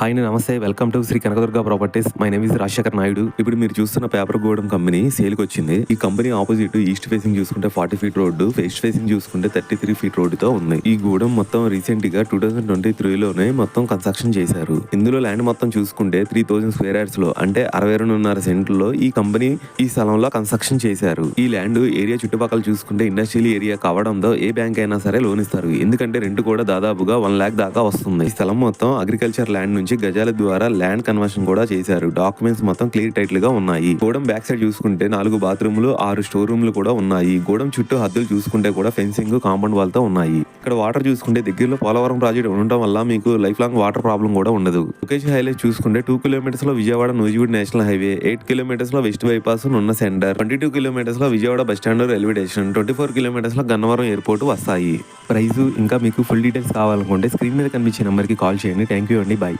Hi నమస్తే. Welcome to Sri Kanakadurga properties. My name is Rajasekhar Naidu. ఇప్పుడు మీరు చూస్తున్న పేపర్ గోడం కంపెనీ సేల్కి వచ్చింది. ఈ కంపెనీ ఆపోజిట్ ఈస్ట్ ఫేసింగ్ చూసుకుంటే forty feet road west facing చూసుకుంటే థర్టీ త్రీ ఫీట్ రోడ్డుతో ఉంది. ఈ గూడెం మొత్తం రీసెంట్గా టూ థౌసండ్ ట్వంటీ త్రీలోనే మొత్తం కన్స్ట్రక్షన్ చేశారు. ఇందులో ల్యాండ్ మొత్తం చూసుకుంటే త్రీ థౌసండ్ స్క్వేర్ యార్డ్స్లో అంటే అరవై రెండున్నర సెంట్లో ఈ కంపెనీ ఈ స్థలంలో కన్స్ట్రక్షన్ చేశారు. ఈ ల్యాండ్ ఏరియా చుట్టుపక్కల చూసుకుంటే ఇండస్ట్రియల్ ఏరియా కావడంతో ఏ బ్యాంక్ అయినా సరే లోన్ ఇస్తారు. ఎందుకంటే రెంట్ కూడా దాదాపుగా వన్ లాక్ దాకా వస్తుంది. ఈ స్థలం మొత్తం అగ్రికల్చర్ ల్యాండ్ నుంచి గజాల ద్వారా ల్యాండ్ కన్వర్షన్ కూడా చేశారు. డాక్యుమెంట్స్ మొత్తం క్లియర్ టైటిల్గా ఉన్నాయి. గోడం బ్యాక్ సైడ్ చూసుకుంటే నాలుగు బాత్రూమ్లు ఆరు స్టోర్ రూమ్లు కూడా ఉన్నాయి. గోడం చుట్టూ హద్దులు చూసుకుంటే కూడా ఫెన్సింగ్ కాంపౌండ్ వాల్తో ఉన్నాయి. ఇక్కడ వాటర్ చూసుకుంటే దగ్గరలో పోలవరం ప్రాజెక్ట్ ఉండటం వల్ల మీకు లైఫ్ లాంగ్ వాటర్ ప్రాబ్లం కూడా ఉండదు. లొకేషన్ హైలైట్ చూసుకుంటే two కిలోమీటర్స్లో Vijayawada Nuzvid national highway eight కిలోమీటర్స్లో west bypass ఉన్న centre twenty two కిలోమీటర్స్లో Vijayawada bus stand railway station twenty four కిలోమీటర్స్లో Gannavaram airport వస్తాయి. ప్రైస్ ఇంకా మీకు ఫుల్ డీటెయిల్స్ కావాలనుకుంటే స్క్రీన్ మీద కనిపించే నెంబర్కి కాల్ చేయండి. థ్యాంక్ యూ అండి. బాయ్